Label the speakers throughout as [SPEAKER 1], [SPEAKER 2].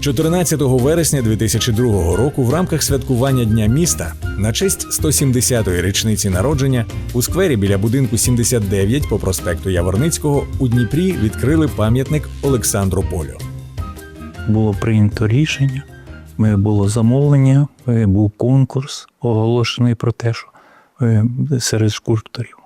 [SPEAKER 1] 14 вересня 2002 року в рамках святкування Дня міста на честь 170-ї річниці народження у сквері біля будинку 79 по проспекту Яворницького у Дніпрі відкрили пам'ятник Олександру Полю.
[SPEAKER 2] було прийнято рішення, е, було замовлення, е, був конкурс оголошений про те, що е, серед скульпторів,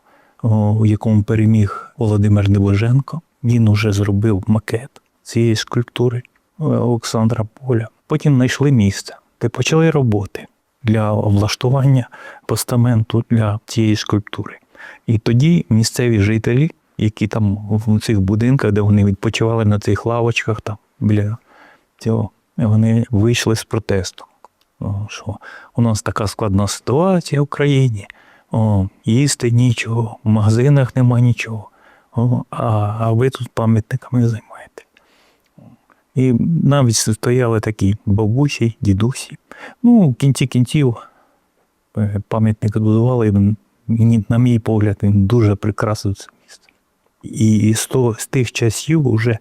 [SPEAKER 2] у якому переміг Володимир Дивоженко. Він уже зробив макет цієї скульптури Олександра Поля. Потім знайшли місце, де почали роботи для облаштування постаменту для цієї скульптури. І тоді місцеві жителі, які там в цих будинках, де вони відпочивали на цих лавочках, там біля цього, вони вийшли з протестом. Що у нас така складна ситуація в країні, о, їсти нічого, в магазинах нема нічого, о, а, а ви тут пам'ятниками займаєте. І навіть стояли такі бабусі, дідусі. Ну, в кінці кінців е, пам'ятник будували, і на мій погляд, він дуже прикрасив це місто. І з, того, з тих часів вже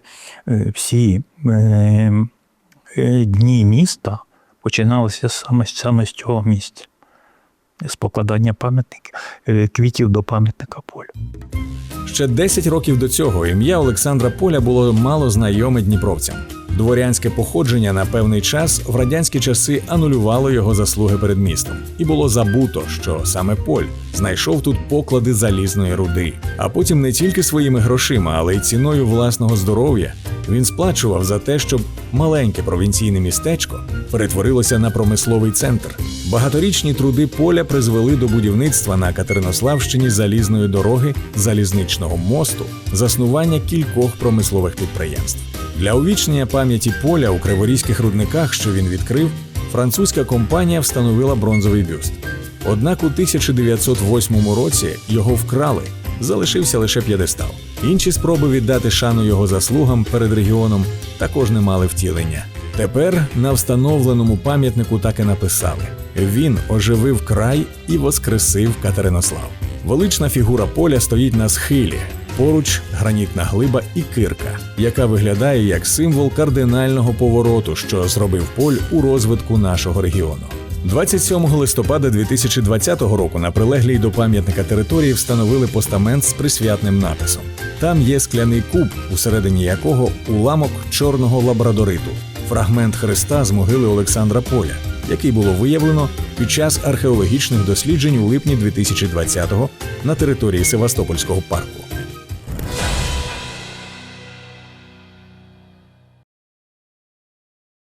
[SPEAKER 2] е, всі е, е, дні міста починалися саме, саме з цього місця. З покладання пам'ятників, е, квітів до пам'ятника полю.
[SPEAKER 1] Ще 10 років до цього ім'я Олександра Поля було мало знайоме дніпровцям. Дворянське походження на певний час в радянські часи анулювало його заслуги перед містом, і було забуто, що саме Поль знайшов тут поклади залізної руди. А потім не тільки своїми грошима, але й ціною власного здоров'я він сплачував за те, щоб маленьке провінційне містечко перетворилося на промисловий центр. Багаторічні труди поля призвели до будівництва на Катеринославщині залізної дороги, залізничного мосту, заснування кількох промислових підприємств. Для увічнення пам'яті поля у криворізьких рудниках, що він відкрив, французька компанія встановила бронзовий бюст. Однак у 1908 році його вкрали, залишився лише п'єдестал. Інші спроби віддати шану його заслугам перед регіоном також не мали втілення. Тепер на встановленому пам'ятнику так і написали: він оживив край і воскресив Катеринослав. Велична фігура поля стоїть на схилі. Поруч гранітна глиба і кирка, яка виглядає як символ кардинального повороту, що зробив поль у розвитку нашого регіону. 27 листопада 2020 року на прилеглій до пам'ятника території встановили постамент з присвятним написом. Там є скляний куб, усередині якого уламок чорного лабрадориту, фрагмент хреста з могили Олександра Поля, який було виявлено під час археологічних досліджень у липні 2020-го на території Севастопольського парку.